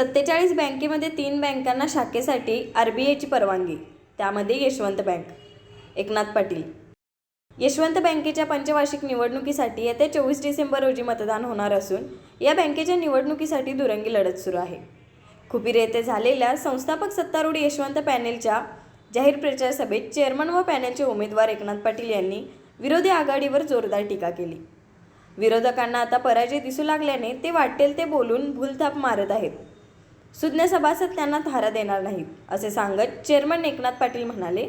सत्तेचाळीस बँकेमध्ये तीन बँकांना शाखेसाठी आर बी आयची परवानगी त्यामध्ये यशवंत बँक. एकनाथ पाटील. यशवंत बँकेच्या पंचवार्षिक निवडणुकीसाठी येत्या चोवीस डिसेंबर रोजी मतदान होणार असून या बँकेच्या निवडणुकीसाठी दुरंगी लढत सुरू आहे. खुपिर येथे झालेल्या संस्थापक सत्तारूढ यशवंत पॅनेलच्या जाहीर प्रचार सभेत चेअरमन व पॅनेलचे उमेदवार एकनाथ पाटील यांनी विरोधी आघाडीवर जोरदार टीका केली. विरोधकांना आता पराजय दिसू लागल्याने ते वाटेल ते बोलून भूलथाप मारत आहेत. सुज्ञ सभासद त्यांना धारा देणार नाहीत असे सांगत चेअरमन एकनाथ पाटील म्हणाले.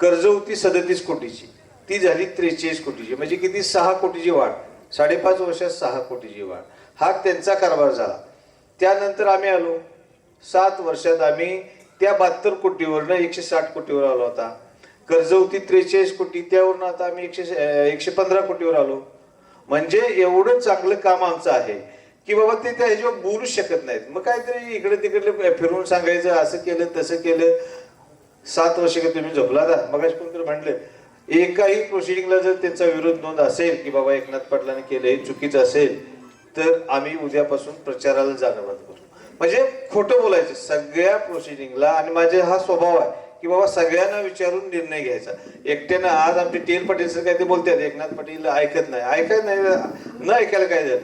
कर्ज होती सदतीस कोटीची ती झाली त्रेचाळीस कोटीची म्हणजे किती? सहा कोटीची वाढ. साडेपाच वर्षात सहा कोटीची वाढ. हा त्यांचा कारभार झाला. त्यानंतर आम्ही आलो. सात वर्षात आम्ही त्या बहात्तर कोटीवरनं एकशे साठ कोटीवर आलो होता कर्ज होती त्रेचाळीस कोटी त्यावरून आता आम्ही एकशे एकशे पंधरा कोटीवर आलो. म्हणजे एवढं चांगलं काम आमचं आहे. की बाबा ते त्या ह्याच्यावर बोलूच शकत नाहीत. मग काहीतरी इकडे तिकडे फिरून सांगायचं असं केलं तसं केलं. सात वर्ष का तुम्ही झोपला ना मग कोणतरी म्हणले एकाही प्रोसिडिंगला जर त्यांचा विरोध नोंद असेल की बाबा एकनाथ पाटलाने केलं हे चुकीचं असेल तर आम्ही उद्यापासून प्रचाराला जाणं बंद करू म्हणजे खोटं बोलायचं सगळ्या प्रोसिडिंगला आणि माझे हा स्वभाव आहे की बाबा सगळ्यांना विचारून निर्णय घ्यायचा. एकट्यानं आज आमचे टी एल पाटील सर काय ते बोलतात एकनाथ पाटील ऐकत नाही. ऐकत नाही न ऐकायला काय झालं?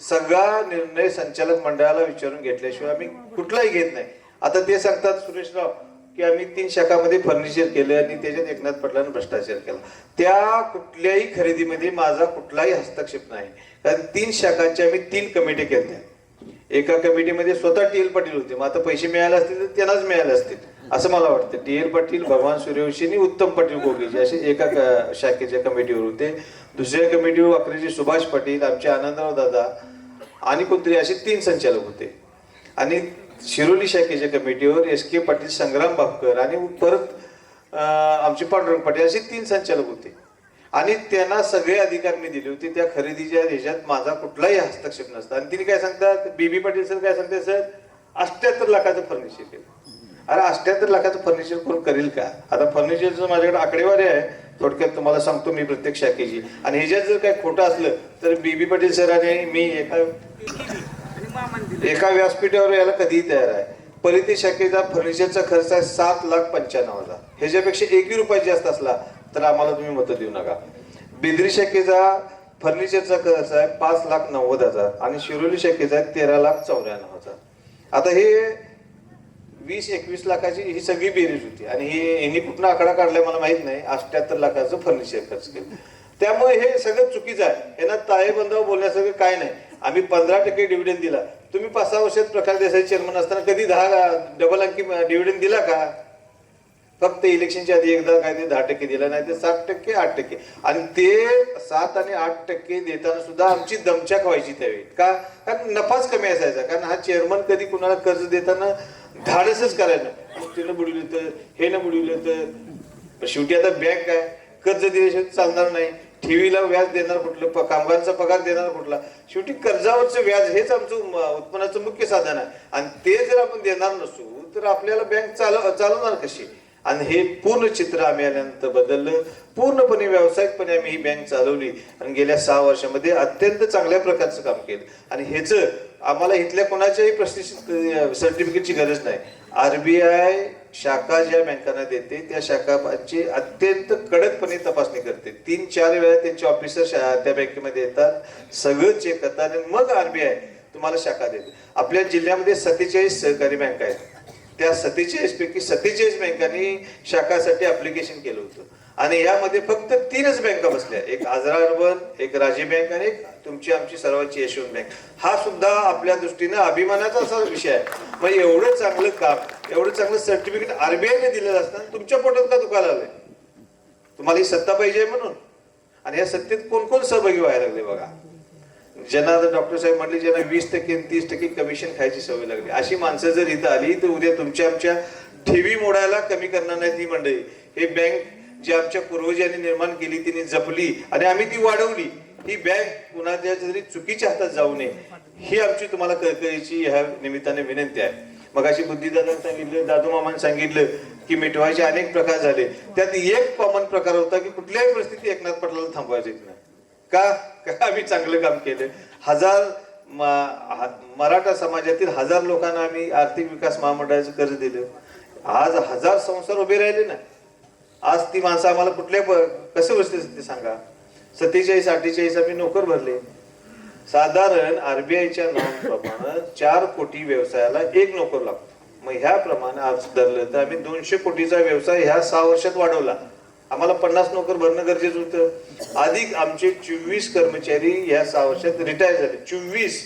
सगळा निर्णय संचालक मंडळाला विचारून घेतल्याशिवाय आम्ही कुठलाही घेत नाही. आता ते सांगतात सुरेशराव की आम्ही तीन शाखामध्ये फर्निचर केलं आणि त्याच्यात एकनाथ पटलानं भ्रष्टाचार केला. त्या कुठल्याही खरेदीमध्ये माझा कुठलाही हस्तक्षेप नाही. कारण तीन शाखांच्या आम्ही तीन कमिटी केल्या. एका कमिटीमध्ये स्वतः टी एल पाटील होते. मग आता पैसे मिळाले असतील तर त्यांनाच मिळाले असतील. असं मला वाटतं. टी एल पाटील भगवान सूर्यवंशी आणि उत्तम पाटील गोगेजी असे एका शाखेच्या कमिटीवर होते. दुसऱ्या कमिटीवर अकराचे सुभाष पाटील आमचे आनंदराव दादा आणि कोणतरी असे तीन संचालक होते. आणि शिरोली शाखेच्या कमिटीवर एस के पाटील संग्राम बापकर आणि परत आमचे पांडुरंग पाटील असे तीन संचालक होते. आणि त्यांना सगळे अधिकार मी दिले होते त्या खरेदीच्या ह्याच्यात माझा कुठलाही हस्तक्षेप नसता. आणि तिने काय सांगतात? बीबी पाटील सर काय सांगतात सर? अष्ट्याहत्तर लाखाचं फर्निचर केलं अरे अष्ट्याहत्तर लाखाचं फर्निचर कोण करेल का? आता फर्निचरचं माझ्याकडे आकडेवारी आहे थोडक्यात तुम्हाला सांगतो मी प्रत्येक शाखेची आणि ह्याच्यात जर काही खोटं असलं तर बीबी पाटील सर आणि मी एका एका व्यासपीठावर यायला कधीही तयार आहे. परिती शाखेचा फर्निचरचा खर्च आहे सात लाख पंच्याण्णव हजार. ह्याच्यापेक्षा एकही रुपये जास्त असला तर आम्हाला तुम्ही मतं देऊ नका. बिद्री शाखेचा फर्निचरचा खर्च आहे पाच लाख नव्वद हजार आणि शिरोली शाखेचा आहे तेरा लाख चौऱ्याण्णव हजार. आता हे वीस एकवीस लाखाची ही सगळी बेरीज होती. आणि हे यांनी कुठला आकडा काढलाय मला माहीत नाही. अठ्याहत्तर लाखाचं फर्निचर खर्च केलं. त्यामुळे हे सगळं चुकीचं आहे. यांना ताळेबंदावर बोलण्यासारखं काय नाही. आम्ही पंधरा टक्के डिव्हिडंड दिला. तुम्ही पाच सहा वर्षात प्रकाश देसाई चेअरमन असताना कधी दहा डबल अंकी डिव्हिडंड दिला का? फक्त इलेक्शनच्या आधी एकदा काय ते दहा टक्के दिला नाही तर सात टक्के आठ टक्के. आणि ते सात आणि आठ टक्के देताना सुद्धा आमची दमछाक व्हायची त्यावेळी. का? कारण नफाच कमी असायचा. कारण हा चेअरमन कधी कुणाला कर्ज देताना धाडसच करायला. मग तिनं बुडवलं तर हे न बुडवलं तर. शेवटी आता बँक आहे कर्ज दिल्याशिवाय चालणार नाही. ठेवीला व्याज देणार कुठलं? प- कामगारांचा पगार देणार कुठला? शेवटी कर्जावरचं व्याज हेच आमचं उत्पन्नाचं मुख्य साधन आहे. आणि ते जर आपण देणार नसू तर आपल्याला बँक चालव चालवणार कशी? आणि हे पूर्ण चित्र आम्ही आल्यानंतर बदललं. पूर्णपणे व्यावसायिकपणे आम्ही ही बँक चालवली आणि गेल्या सहा वर्षामध्ये अत्यंत चांगल्या प्रकारचं काम केलं. आणि ह्याच आम्हाला इथल्या कोणाच्याही प्रतिष्ठित सर्टिफिकेटची गरज नाही. आरबीआय शाखा ज्या बँकांना देते त्या शाखाची अत्यंत कडकपणे तपासणी करते. तीन चार वेळा त्यांचे ऑफिसर त्या बँकेमध्ये येतात सगळं चेक करतात आणि मग आरबीआय तुम्हाला शाखा देते. आपल्या जिल्ह्यामध्ये सत्तेचाळीस सहकारी बँक आहेत. त्या सत्तेचाळीस पैकी सत्तेचाळीस बँकांनी शाखासाठी अप्लिकेशन केलं होतं. आणि यामध्ये फक्त तीनच बँका बसल्या. एक आजरा अर्बन एक राजी बँक आणि एक तुमची आमची सर्वांची यशवंत बँक. हा सुद्धा आपल्या दृष्टीनं अभिमानाचा असा विषय आहे. मग एवढं चांगलं काम एवढं चांगलं सर्टिफिकेट आरबीआयने दिलेलं असताना तुमच्या पोटात का दुखायला आलंय तुम्हाला ही सत्ता पाहिजे म्हणून. आणि या सत्तेत कोण कोण सहभागी व्हायला लागले बघा? ज्यांना डॉक्टर साहेब म्हटले ज्यांना वीस टक्के तीस टक्के कमिशन खायची सवय लागली. अशी माणसं जर इथं आली तर उद्या तुमच्या आमच्या ठेवी मोडायला कमी करणार नाही ती मंडळी. हे बँक जी आमच्या पूर्वजांनी निर्माण केली तिने जपली आणि आम्ही ती वाढवली. ही बँक कुणाच्या जरी चुकीच्या हातात जाऊ नये. ही आमची तुम्हाला कळकळीची ह्या निमित्ताने विनंती आहे. मग अशी बुद्धिदादांनी सांगितलं दादू मामाने सांगितलं की मिटवायचे अनेक प्रकार झाले. त्यात एक कॉमन प्रकार होता की कुठल्याही परिस्थिती एकनाथ पाटलाला थांबवायचे नाही. का? का आम्ही चांगलं काम केलं हजार मराठा समाजातील हजार लोकांना आम्ही आर्थिक विकास महामंडळाचं कर्ज दिलं. आज हजार संसार उभे राहिले ना. आज ती माणसं आम्हाला कुठल्या कसे बसते ते सांगा? सत्तेचाळीस अठ्ठेचाळीस आम्ही नोकर भरले. साधारण आरबीआयच्या नोंदप्रमाणे चार कोटी व्यवसायाला एक नोकर लागतो. मग ह्याप्रमाणे आज धरलं तर आम्ही दोनशे कोटीचा व्यवसाय ह्या सहा वर्षात वाढवला. आम्हाला पन्नास नोकर भरणं गरजेचं होतं. अधिक आमचे चोवीस कर्मचारी या सहा वर्षात रिटायर झाले. चोवीस.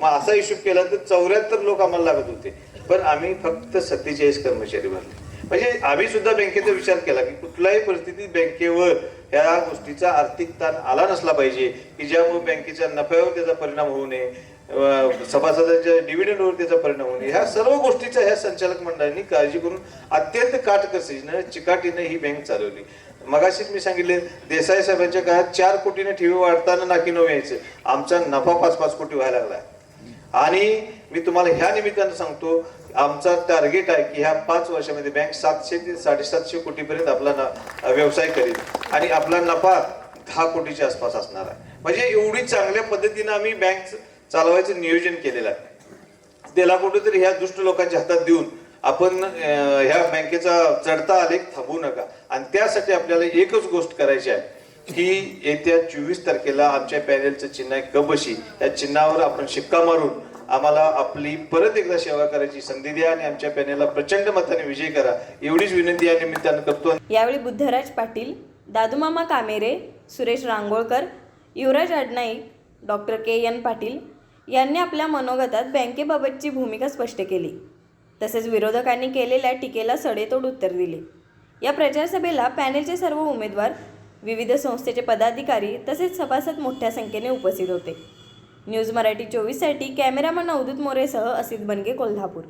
मग असा हिशोब केला तर चौऱ्याहत्तर लोक आम्हाला लागत होते. पण आम्ही फक्त सत्तेचाळीस कर्मचारी भरले. म्हणजे आम्ही सुद्धा बँकेचा विचार केला की कुठल्याही परिस्थितीत बँकेवर ह्या गोष्टीचा आर्थिक ताण आला नसला पाहिजे की ज्यामुळे बँकेच्या नफ्यावर त्याचा परिणाम होऊ नये. सभासदांच्या डिव्हिडंडवर त्याचा परिणाम होईल ह्या सर्व गोष्टीचा ह्या संचालक मंडळांनी काळजी करून अत्यंत काटकसीनं चिकाटीनं ही बँक चालवली. मगाशीच मी सांगितले देसाई साहेबांच्या काळात चार कोटीने ठेवी वाढताना नाकी नऊ यायचं. आमचा नफा पाच पाच कोटी व्हायला लागला. आणि मी तुम्हाला ह्या निमित्तानं सांगतो आमचा टार्गेट आहे की ह्या पाच वर्षामध्ये बँक सातशे ते साडेसातशे कोटीपर्यंत आपला व्यवसाय करेल. आणि आपला नफा दहा कोटीच्या आसपास असणार आहे. म्हणजे एवढी चांगल्या पद्धतीनं आम्ही बँक चालवायचं नियोजन केलेलं आहे. त्याला कुठेतरी ह्या दुष्ट लोकांच्या हातात देऊन आपण ह्या बँकेचा चढता आलेख थांबवू नका. आणि त्यासाठी आपल्याला एकच गोष्ट करायची आहे की येत्या चोवीस तारखेला आमच्या पॅनेलचं चिन्ह आहे कबशी या चिन्हावर आपण शिक्का मारून आम्हाला आपली परत एकदा सेवा करायची संधी द्या आणि आमच्या पॅनेलला प्रचंड मताने विजय करा. एवढीच विनंती या निमित्तानं करतो यावेळी Buddhraj Patil Dadumama Kamere Suresh Rangolkar Yuvraj Adnaik doctor K N Patil यांनी आपल्या मनोगतात बँकेबाबतची भूमिका स्पष्ट केली. तसेच विरोधकांनी केलेल्या टीकेला सडेतोड उत्तर दिले. या प्रचारसभेला पॅनेलचे सर्व उमेदवार विविध संस्थेचे पदाधिकारी तसेच सभासद मोठ्या संख्येने उपस्थित होते. न्यूज मराठी चोवीससाठी कॅमेरामन अवधूत मोरेसह असित बनगे कोल्हापूर.